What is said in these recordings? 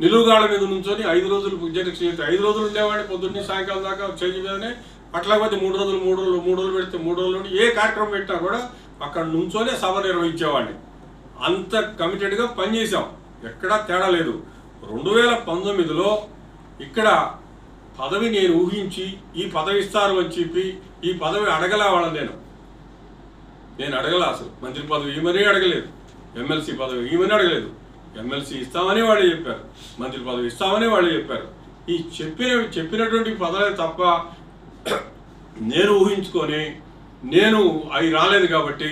నిలువుగాళ్ళ మీద నుంచొని ఐదు రోజులు జడ్జి చేస్తే ఐదు రోజులు ఉండేవాడిని పొద్దున్నే సాయంకాలం దాకా చేంజ్ మీదనే. అట్లాగైతే మూడు రోజులు మూడు రోజులు మూడు రోజులు పెడితే మూడు రోజులు ఏ కార్యక్రమం పెట్టినా కూడా అక్కడ నుంచోనే సభ నిర్వహించేవాడిని. అంత కమిటెడ్గా పనిచేసాం ఎక్కడా తేడా లేదు. రెండు వేల పంతొమ్మిదిలో ఇక్కడ పదవి నేను ఊహించి ఈ పదవి ఇస్తారు అని చెప్పి ఈ పదవి అడగలే వాళ్ళని నేను. నేను అడగల అసలు. మంత్రి పదవి ఏమనే అడగలేదు. ఎమ్మెల్సీ పదవి ఏమని అడగలేదు. ఎమ్మెల్సీ ఇస్తామని వాళ్ళు చెప్పారు మంత్రి పదవి ఇస్తామని వాళ్ళు చెప్పారు. ఈ చెప్పిన చెప్పినటువంటి పదవే తప్ప నేను ఊహించుకొని నేను అవి రాలేదు కాబట్టి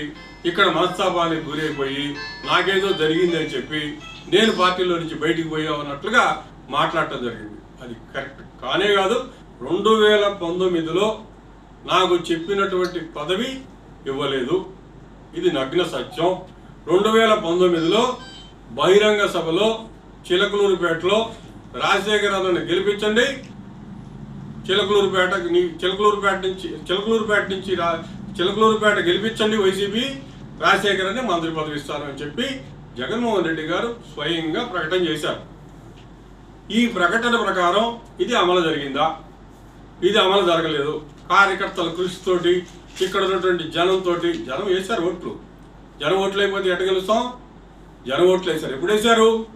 ఇక్కడ మనస్తాపానికి గురైపోయి నాకేదో జరిగింది అని చెప్పి నేను పార్టీలో నుంచి బయటికి పోయామన్నట్లుగా మాట్లాడటం జరిగింది. అది కరెక్ట్ కానే కాదు రెండు వేల పంతొమ్మిదిలో నాకు చెప్పినటువంటి పదవి ఇవ్వలేదు. ఇది నగ్న సత్యం. రెండు వేల పంతొమ్మిదిలో బహిరంగ సభలో చిలకలూరుపేటలో రాజశేఖర్ అన్నని గెలిపించండి. చిలకలూరుపేట చిలకలూరుపేట నుంచి చిలకలూరుపేట నుంచి రా చిలకలూరుపేట గెలిపించండి వైసీపీ. రాజశేఖర్ అని మంత్రి పదవి ఇస్తాను అని చెప్పి జగన్మోహన్ రెడ్డి గారు స్వయంగా ప్రకటన చేశారు. ఈ ప్రకటన ప్రకారం ఇది అమలు జరిగిందా? ఇది అమలు జరగలేదు. కార్యకర్తల కృషితోటి ఇక్కడ ఉన్నటువంటి జనంతో జనం వేశారు ఓట్లు. జనం ఓట్లు అయిపోతే ఎట్ట గెలుస్తాం? జనం ఓట్లు వేశారు ఎప్పుడు వేశారు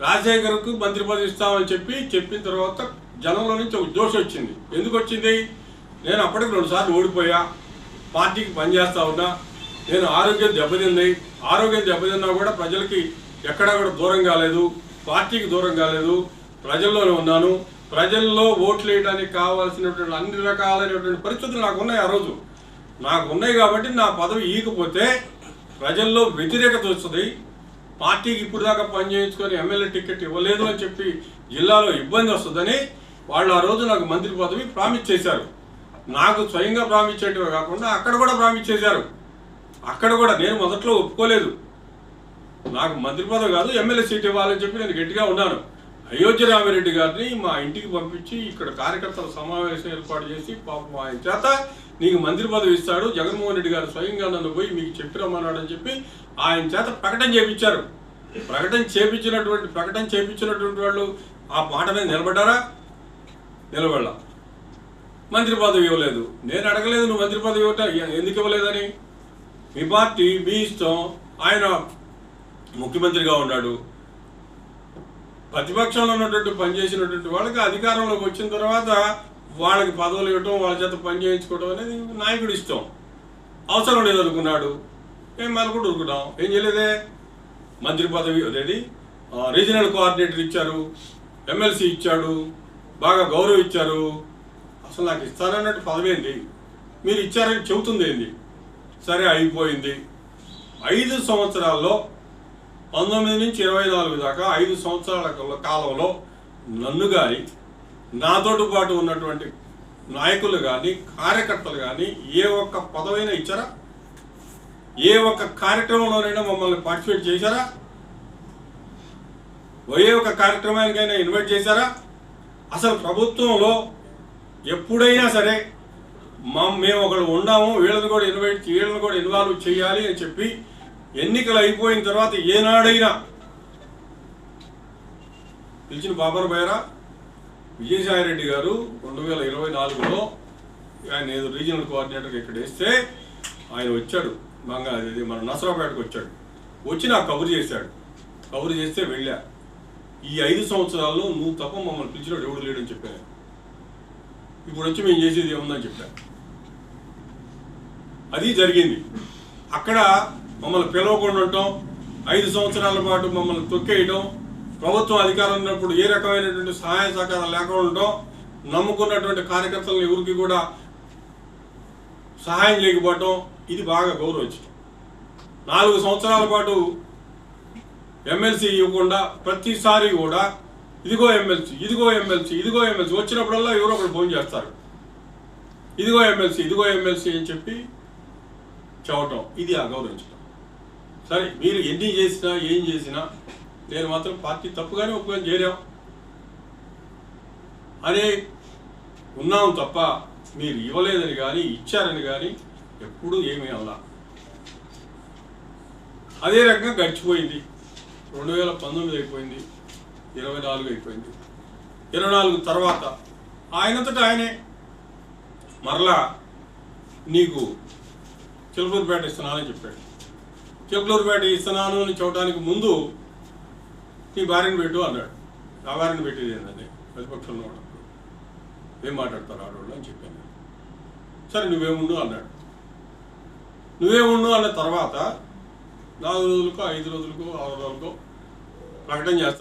రాజశేఖర్కు మంత్రి పదవి ఇస్తామని చెప్పి చెప్పిన తర్వాత జనంలో నుంచి ఒక జోష్ వచ్చింది. ఎందుకు వచ్చింది? నేను అప్పటికి రెండుసార్లు ఓడిపోయా. పార్టీకి పనిచేస్తా ఉన్నా. నేను ఆరోగ్యం దెబ్బతింది. ఆరోగ్యం దెబ్బతిన్నా కూడా ప్రజలకి ఎక్కడా కూడా దూరం కాలేదు. పార్టీకి దూరం కాలేదు. ప్రజల్లోనే ఉన్నాను. ప్రజల్లో ఓట్లు వేయడానికి కావాల్సినటువంటి అన్ని రకాలైనటువంటి పరిస్థితులు నాకు ఉన్నాయి ఆ రోజు. నాకు ఉన్నాయి కాబట్టి నా పదవి ఈకపోతే ప్రజల్లో వ్యతిరేకత వస్తుంది. పార్టీకి ఇప్పుడు దాకా పనిచేయించుకొని ఎమ్మెల్యే టికెట్ ఇవ్వలేదు అని చెప్పి జిల్లాలో ఇబ్బంది వస్తుందని వాళ్ళు ఆ రోజు నాకు మంత్రి పదవి ప్రామిస్ చేశారు నాకు స్వయంగా ప్రామిస్ చేయటమే కాకుండా అక్కడ కూడా ప్రామిస్ చేశారు అక్కడ కూడా నేను మొదట్లో ఒప్పుకోలేదు. నాకు మంత్రి పదవి కాదు ఎమ్మెల్యే సీట్ ఇవ్వాలని చెప్పి నేను గట్టిగా ఉన్నాను. అయోధ్య రామిరెడ్డి గారిని మా ఇంటికి పంపించి ఇక్కడ కార్యకర్తల సమావేశం ఏర్పాటు చేసి పాపం ఆయన చేత నీకు మంత్రి పదవి ఇస్తాడు. జగన్మోహన్ రెడ్డి గారు స్వయంగా నన్ను పోయి మీకు చెప్పి రమ్మన్నాడని చెప్పి ఆయన చేత ప్రకటన చేపించారు. ప్రకటన చేపించినటువంటి ప్రకటన చేపించినటువంటి వాళ్ళు ఆ మాట మీద నిలబడ్డారా? నిలబడాల. మంత్రి పదవి ఇవ్వలేదు. నేను అడగలేదు నువ్వు మంత్రి పదవి ఇవ్వట? ఎందుకు ఇవ్వలేదని? మీ పార్టీ మీ ఇష్టం. ఆయన ముఖ్యమంత్రిగా ఉన్నాడు. ప్రతిపక్షంలో ఉన్నటువంటి పనిచేసినటువంటి వాళ్ళకి అధికారంలోకి వచ్చిన తర్వాత వాళ్ళకి పదవులు ఇవ్వటం వాళ్ళ చేత పని చేయించుకోవడం అనేది నాయకుడు ఇష్టం. అవసరం లేదనుకున్నాడు మేము మరొకటి ఉరుకున్నాం ఏం చేయలేదే? మంత్రి పదవి అదేది రీజనల్ కోఆర్డినేటర్ ఇచ్చారు. ఎమ్మెల్సీ ఇచ్చాడు. బాగా గౌరవం ఇచ్చారు. అసలు నాకు ఇస్తారన్నట్టు పదవి ఏంటి మీరు ఇచ్చారని చెబుతుంది ఏంది? సరే అయిపోయింది. ఐదు సంవత్సరాల్లో పంతొమ్మిది నుంచి ఇరవై నాలుగు దాకా ఐదు సంవత్సరాల కాలంలో నన్ను కానీ నాతోటి పాటు ఉన్నటువంటి నాయకులు కానీ కార్యకర్తలు కానీ ఏ ఒక్క పదవైనా ఇచ్చారా? ఏ ఒక్క కార్యక్రమంలోనైనా మమ్మల్ని పార్టిసిపేట్ చేశారా? ఏ ఒక్క కార్యక్రమానికైనా ఇన్వైట్ చేశారా? అసలు ప్రభుత్వంలో ఎప్పుడైనా సరే మా మేము ఒకడు ఉన్నాము వీళ్ళని కూడా ఇన్వైట్ వీళ్ళని కూడా ఇన్వాల్వ్ చేయాలి అని చెప్పి ఎన్నికలు అయిపోయిన తర్వాత ఏనాడైనా పిలిచిన బాబర్ బైరా విజయసాయిరెడ్డి గారు రెండు వేల ఇరవై నాలుగులో ఆయన ఏదో రీజనల్ కోఆర్డినేటర్ ఇక్కడ వేస్తే ఆయన వచ్చాడు. మంగా ఇది మన నసరాపేటకు వచ్చాడు. వచ్చి నాకు కబురు చేశాడు. కబురు చేస్తే వెళ్ళా. ఈ ఐదు సంవత్సరాల్లో నువ్వు తప్ప మమ్మల్ని పిలిచినాడు ఎవడు లేడని చెప్పాను. ఇప్పుడు వచ్చి మేము చేసేది ఏముందని చెప్పాను అది జరిగింది. అక్కడ మమ్మల్ని పిలవకుండా ఉండటం ఐదు సంవత్సరాల పాటు మమ్మల్ని తొక్కేయడం ప్రభుత్వం అధికారం ఉన్నప్పుడు ఏ రకమైనటువంటి సహాయ సహకారం లేకుండా ఉండటం నమ్ముకున్నటువంటి కార్యకర్తలను ఎవరికి కూడా సహాయం లేకపోవటం ఇది బాగా గౌరవించడం నాలుగు సంవత్సరాల పాటు ఎమ్మెల్సీ ఇవ్వకుండా ప్రతిసారి కూడా ఇదిగో ఎమ్మెల్సీ ఇదిగో ఎమ్మెల్సీ ఇదిగో ఎమ్మెల్సీ వచ్చినప్పుడల్లా ఎవరో ఒకరు ఫోన్ చేస్తారు. ఇదిగో ఎమ్మెల్సీ ఇదిగో ఎమ్మెల్సీ అని చెప్పి చెప్పటం ఇది అగౌరవించడం సరే మీరు ఎన్ని చేసినా ఏం చేసినా నేను మాత్రం పార్టీ తప్పుగానే ఒప్పుకొని చేరాం. అనే ఉన్నాం తప్ప మీరు ఇవ్వలేదని కానీ ఇచ్చారని కానీ ఎప్పుడూ ఏమీ అలా అదే రకంగా గడిచిపోయింది. రెండు వేల పంతొమ్మిది అయిపోయింది ఇరవై నాలుగు అయిపోయింది. ఇరవై నాలుగు తర్వాత ఆయనంతటా ఆయనే. మరలా నీకు చిలుకూరుపేట ఇస్తున్నానని చెప్పాడు. చిలుకూరుపేట ఇస్తున్నాను అని చూడటానికి ముందు నీ భార్యను పెట్టు అన్నాడు. ఆ భార్యను పెట్టేది ఏంటండి ప్రతిపక్షంలో ఉన్నప్పుడు ఏం మాట్లాడతారు ఆడవాళ్ళు అని చెప్పాను. సరే నువ్వేముండు అన్నాడు. నువ్వేముండు అన్న తర్వాత నాలుగు రోజులకో ఐదు రోజులకో ఆరు రోజులకో ప్రకటన చేస్తా